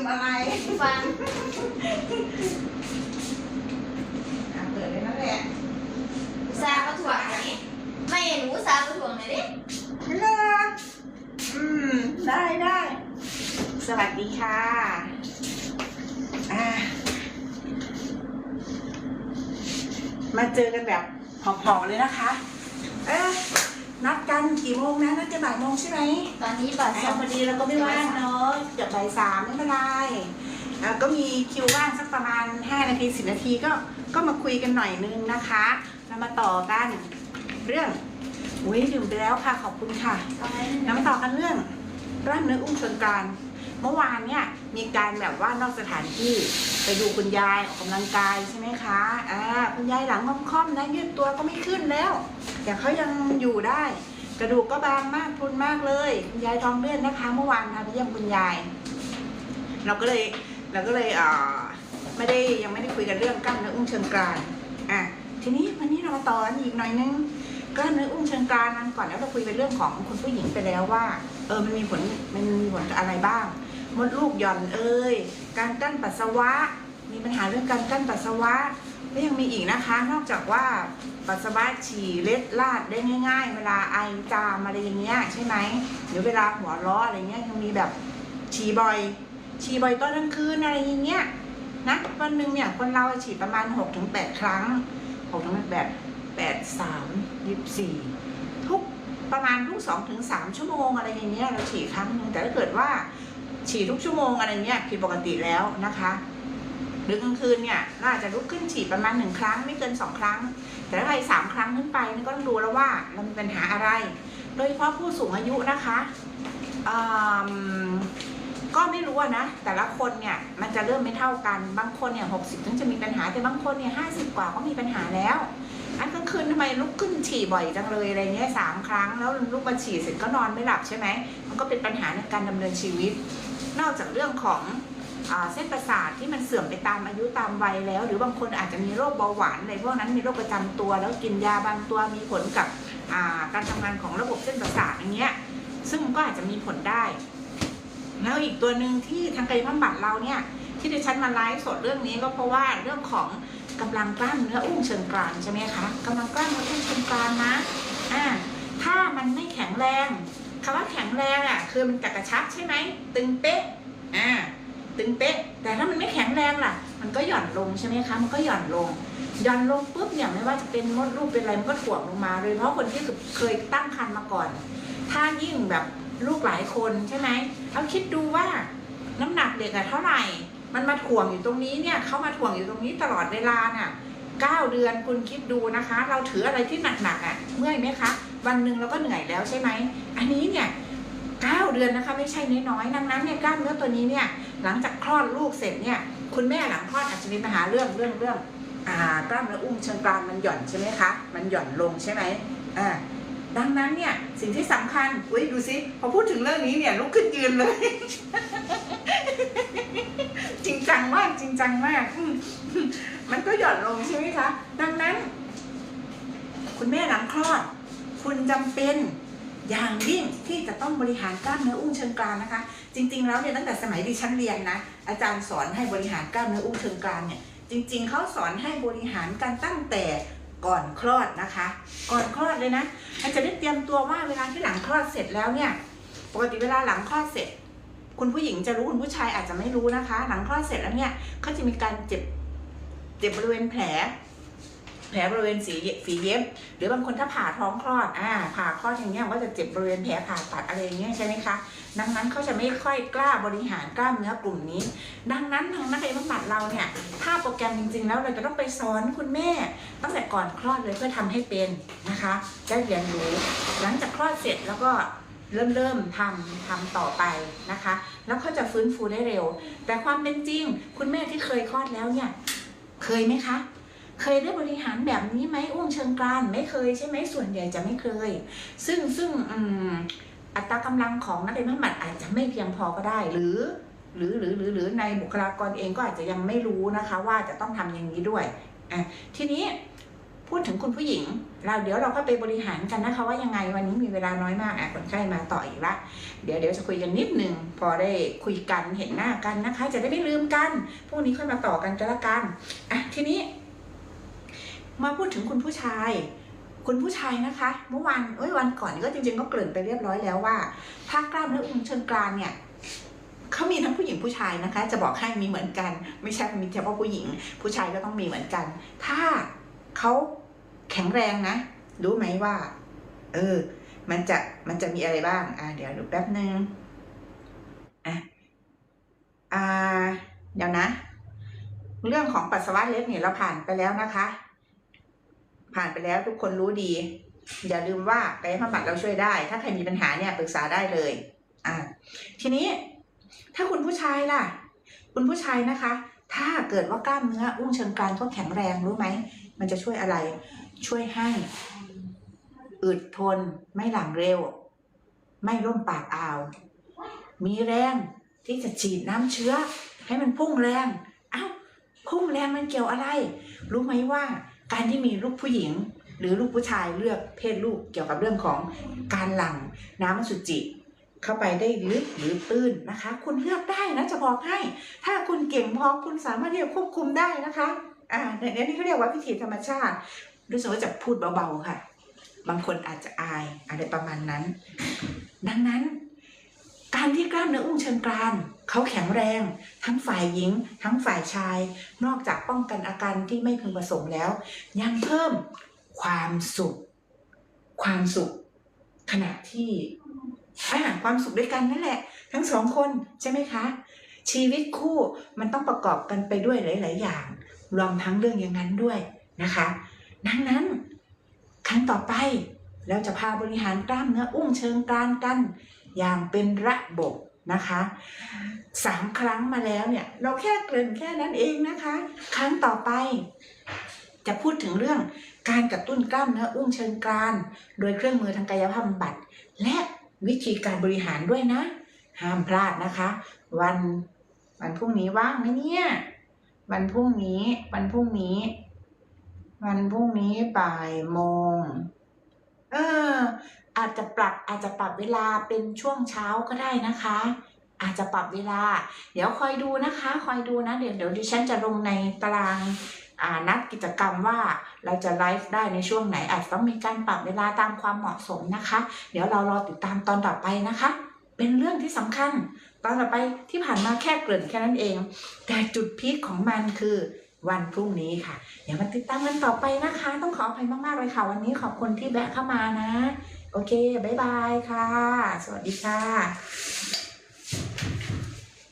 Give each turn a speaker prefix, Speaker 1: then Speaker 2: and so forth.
Speaker 1: มอะไร
Speaker 2: ฟัง
Speaker 1: อะเปิดเลยนั่นแหละ
Speaker 2: ซาประถ่วงอันนี้ไม่หนูซาประถ่วงหน่อยดิ
Speaker 1: ฮัลโหลอืม ได้ได้ สวัสดีค่ะ อ่า มาเจอกันแบบหอบๆเลยนะคะ เอ๊ะนัดกันกี่โมงนะ นัดกันบ่ายโมงใช่ไหม
Speaker 2: ตอนนี้บ่ายส
Speaker 1: อ่า
Speaker 2: อง
Speaker 1: พอดีเราก็ไม่ว่างเนาะ เกือบบ่ายสามไม่เป็นไรก็มีคิวว่างสักประมาณ 5 นาที 10 นาทีก็ก็มาคุยกันหน่อยนึงนะคะเรามาต่อกันเรื่องอุ้ยดื่มไปแล้วค่ะขอบคุณค่ะ
Speaker 2: ตอนนั้น
Speaker 1: เรามาต่อกันเรื่องกล้ามเนื้ออุ้งชิงกรานเมื่อวานเนี่ยมีการแบบว่านอกสถานที่ไปดูคุณยายออกกำลังกายใช่ไหมคะอ่าคุณยายหลังค่อมๆนะยืดตัวก็ไม่ขึ้นแล้ว แต่เขายังอยู่ได้ กระดูกก็บางมากทุนมากเลยคุณยายท้องเลื่อนนะคะ เมื่อวานพาไปเยี่ยมคุณยาย เราก็เลยเราก็เลยเอ่อไม่ได้ยังไม่ได้คุยกันเรื่องกล้ามเนื้ออุ้งเชิงกรานอะทีนี้วันนี้เรามาต่อกันอีกหน่อยนึงกล้ามเนื้ออุ้งเชิงกรานมันก่อนแล้วเราคุยเป็นเรื่องของคุณผู้หญิงไปแล้วว่า เออมันมีผลมันมีผลอะไรบ้าง มดลูกหย่อนเอ่ยการกั้นปัสสาวะ มีปัญหาเรื่องการกั้นปัสสาวะ แล้วยังมีอีกนะคะ นอกจากว่าปัสสาวะฉี่เล็ดลาดได้ง่าย ๆ เวลาไอจามอะไรอย่างเงี้ยใช่ไหมหรือเวลาหัวราะอะไรเงี้ยยังมีแบบฉี่บ่อย ฉี่บ่อยตอนกลางคืนอะไรอย่างเงี้ยนะวันหนึ่งเนี่ยคนเราฉี่ประมาณ 6-8ถึงครั้ง6ถึง8 8 3 24 ทุกประมาณทุก2ถึง3ชั่วโมงอะไรอย่างเงี้ยเราฉี่ครั้งหนึงแต่ถ้าเกิดว่าฉี่ทุกชั่วโมงอะไรเงี้ยผิดปกติแล้วนะคะ หรือกลางคืนเนี่ยเราอาจจะลุกขึ้นฉี่ประมาณหนึ่งครั้งไม่เกินสองครั้ง แต่ถ้าใครสามครั้งขึ้นไปนี่ก็ต้องดูแล้วว่าเรามีปัญหาอะไร โดยเฉพาะผู้สูงอายุนะคะก็ไม่รู้นะ แต่ละคนเนี่ยมันจะเริ่มไม่เท่ากันบางคนเนี่ยหกสิบถึงจะมีปัญหาแต่บางคนเนี่ยห้าสิบกว่าก็มีปัญหาแล้วอันกลางคืนทำไมลุกขึ้นฉี่บ่อยจังเลยอะไรเงี้ยสามครั้งแล้วลุกมาฉี่เสร็จก็นอนไม่หลับใช่ไหมมันก็เป็นปัญหาในการดำเนินชีวิต นอกจากเรื่องของ เส้นประสาทที่มันเสื่อมไปตามอายุตามวัยแล้ว หรือบางคนอาจจะมีโรคเบาหวานอะไรพวกนั้นมีโรคประจำตัว แล้วกินยาบางตัวมีผลกับการทำงานของระบบเส้นประสาทอย่างเงี้ยซึ่งก็อาจจะมีผลได้ แล้วอีกตัวหนึ่งที่ทางกายภาพบำบัดเราเนี่ยที่ดิฉันมาไลฟ์สดเรื่องนี้ก็เพราะว่าเรื่องของกำลังกล้ามเนื้ออุ้งเชิงกรานใช่ไหมคะกำลังกล้ามเนื้ออุ้งเชิงกรานนะอ่าถ้ามันไม่แข็งแรงคำว่าแข็งแรงอะคือมันจะกระชับใช่ไหมตึงเป๊ะอ่า ตึงเป๊ะ แต่ถ้ามันไม่แข็งแรงล่ะ มันก็หย่อนลงใช่ไหมคะ มันก็หย่อนลง หย่อนลงปุ๊บเนี่ยไม่ว่าจะเป็นมดลูกเป็นอะไรมันก็ถ่วงลงมาโดยเฉพาะคนที่เคยตั้งครรภ์มาก่อน ถ้ายิ่งแบบลูกหลายคนใช่ไหมเอาคิดดูว่าน้ำหนักเด็กอะเท่าไหร่ มันมาถ่วงอยู่ตรงนี้เนี่ยเขามาถ่วงอยู่ตรงนี้ตลอดเวลาน่ะเก้าเดือนคุณคิดดูนะคะ เราถืออะไรที่หนักๆอะเมื่อยไหมคะ วันหนึ่งเราก็เหนื่อยแล้วใช่ไหม อันนี้เนี่ย เก้าเดือนนะคะไม่ใช่น้อยๆดังนั้นเนี่ยกล้ามเนื้อตัวนี้เนี่ยหลังจากคลอดลูกเสร็จเนี่ยคุณแม่หลังคลอดอาจจะมีปัญหาเรื่องเรื่องเรื่องกล้ามเนื้ออุ้งเชิงกรานมันหย่อนใช่ไหมคะ มันหย่อนลงใช่ไหมอ่าดังนั้นเนี่ยสิ่งที่สำคัญอุ้ยดูสิพอพูดถึงเรื่องนี้เนี่ยลุกขึ้นยืนเลย จริงจังมากจริงจังมากมมันก็หย่อนลงใช่ไหมคะ ดังนั้น คุณแม่หลังคลอด คุณจำเป็น อย่างยิ่งที่จะต้องบริหารกล้ามเนื้ออุ้งเชิงกรานนะคะ จริงๆแล้วเนี่ยตั้งแต่สมัยดิฉันเรียนนะอาจารย์สอนให้บริหารกล้ามเนื้ออุ้งเชิงกรานเนี่ยจริง ๆเขาสอนให้บริหารกันตั้งแต่ก่อนคลอดนะคะ ก่อนคลอดเลยนะอาจจะได้เตรียมตัวว่าเวลาที่หลังคลอดเสร็จแล้วเนี่ยปกติเวลาหลังคลอดเสร็จ คุณผู้หญิงจะรู้คุณผู้ชายอาจจะไม่รู้นะคะ หลังคลอดเสร็จแล้วเนี่ยเขาจะมีการเจ็บเจ็บบริเวณแผล แผลบริเวณสีฝีเย็บ หรือบางคนถ้าผ่าท้องคลอดอ่าผ่าคลอดอย่างเงี้ยก็จะเจ็บบริเวณแผลผ่าตัดอะไรอย่างเงี้ยใช่ไหมคะดังนั้นเขาจะไม่ค่อยกล้าบริหารกล้ามเนื้อกลุ่มนี้ ดังนั้นทางนักกายบำบัดเราเนี่ยถ้าโปรแกรมจริง ๆ แล้วเราจะต้องไปสอนคุณแม่ ตั้งแต่ก่อนคลอดเลยเพื่อทำให้เป็นนะคะได้เรียนรู้หลังจากคลอดเสร็จแล้วก็เริ่มเริ่มทำทำต่อไปนะคะ แล้วเขาจะฟื้นฟูได้เร็ว แต่ความเป็นจริง คุณแม่ที่เคยคลอดแล้วเนี่ย เคยไหมคะ เคยได้บริหารแบบนี้ไหมอ้วงเชิงกรานไม่เคยใช่ไหมส่วนใหญ่จะไม่เคย ซึ่งซึ่งอัตรากำลังของนักเรียนบำบัดอาจจะไม่เพียงพอก็ได้หรือ หรือหรือหรือหรือในบุคลากรเองก็อาจจะยังไม่รู้นะคะ ว่าจะต้องทำอย่างนี้ด้วยอะทีนี้พูดถึงคุณผู้หญิง เราเดี๋ยวเราก็ไปบริหารกันนะคะว่ายังไงวันนี้มีเวลาน้อยมากอะคนไข้มาต่ออีกละเดี๋ยวเดี๋ยวจะคุยกันนิดหนึ่งพอได้คุยกันเห็นหน้ากันนะคะ จะได้ไม่ลืมกันพรุ่งนี้ค่อยมาต่อกันก็แล้วกันอะทีนี้ มาพูดถึงคุณผู้ชาย คุณผู้ชายนะคะ เมื่อวานเอ้ยวันก่อนก็จริงๆ ก็เกริ่นไปเรียบร้อยแล้วว่าภาคกล้ามเนื้ออุ้งเชิงกรานเนี่ยเขามีทั้งผู้หญิงผู้ชายนะคะ จะบอกให้มีเหมือนกัน ไม่ใช่มีเฉพาะผู้หญิง ผู้ชายก็ต้องมีเหมือนกัน ถ้าเขาแข็งแรงนะ รู้ไหมว่า เออ มันจะมันจะมีอะไรบ้าง อ่าเดี๋ยวดูแป๊บนึงอะอ่าเดี๋ยวนะ เรื่องของปัสสาวะเล็กเนี่ยเราผ่านไปแล้วนะคะ ผ่านไปแล้วทุกคนรู้ดี อย่าลืมว่ากายภาพบำบัดเราช่วยได้ ถ้าใครมีปัญหาเนี่ยปรึกษาได้เลยอ่าทีนี้ถ้าคุณผู้ชายล่ะ คุณผู้ชายนะคะ ถ้าเกิดว่ากล้ามเนื้ออุ้งเชิงกรานก็แข็งแรงรู้ไหมมันจะช่วยอะไร ช่วยให้อึดทนไม่หลังเร็ว ไม่ร่มปากอ่าว มีแรงที่จะฉีดน้ำเชื้อ ให้มันพุ่งแรง เอ้า พุ่งแรงมันเกี่ยวอะไร รู้ไหมว่า การที่มีลูกผู้หญิง หรือลูกผู้ชายเลือกเพศลูกเกี่ยวกับเรื่องของการหลั่งน้ำอสุจิเข้าไปได้ลึกหรือตื้นนะคะ คุณเลือกได้นะจะบอกให้ ถ้าคุณเก่งพอคุณสามารถที่จะควบคุมได้นะคะอ่าในนี้เขาเรียกว่าพิธีธรรมชาติ รู้สึกว่าจะพูดเบาๆค่ะ บางคนอาจจะอายอะไรประมาณนั้น ดังนั้น การที่กล้ามเนื้ออุ้งเชิงกรานเขาแข็งแรง ทั้งฝ่ายหญิง ทั้งฝ่ายชาย นอกจากป้องกันอาการที่ไม่พึงประสงค์แล้ว ยังเพิ่มความสุข ความสุข ขณะที่อ่าความสุขด้วยกันนั่นแหละ ทั้งสองคนใช่ไหมคะ ชีวิตคู่มันต้องประกอบกันไปด้วยหลาย ๆ อย่างรวมทั้งเรื่องอย่างนั้นด้วยนะคะ ดังนั้น ครั้งต่อไปเราจะพาบริหารกล้ามเนื้ออุ้งเชิงกรานกัน อย่างเป็นระบบนะคะสามครั้งมาแล้วเนี่ย เราแค่เกริ่นแค่นั้นเองนะคะ ครั้งต่อไป จะพูดถึงเรื่องการกระตุ้นกล้ามเนื้ออุ้งเชิงกรานโดยเครื่องมือทางกายภาพบำบัด และวิธีการบริหารด้วยนะ ห้ามพลาดนะคะ วันวันพรุ่งนี้ว่างไหมเนี่ย วันพรุ่งนี้ วันพรุ่งนี้ วันพรุ่งนี้บ่ายโมง เออ อาจจะปรับอาจจะปรับเวลาเป็นช่วงเช้าก็ได้นะคะ อาจจะปรับเวลา เดี๋ยวคอยดูนะคะ คอยดูนะ เดี๋ยวเดี๋ยวดิฉันจะลงในตารางนัดกิจกรรมว่าเราจะไลฟ์ได้ในช่วงไหน อาจจะต้องมีการปรับเวลาตามความเหมาะสมนะคะ เดี๋ยวเรารอติดตามตอนต่อไปนะคะ เป็นเรื่องที่สำคัญ ตอนต่อไปที่ผ่านมาแค่เกริ่นแค่นั้นเอง แต่จุดพีคของมันคือวันพรุ่งนี้ค่ะ เดี๋ยวมาติดตามกันต่อไปนะคะ ต้องขออภัยมากๆเลยค่ะ วันนี้ขอบคุณที่แวะเข้ามานะ โอเค บ๊ายบายค่ะ สวัสดีค่ะ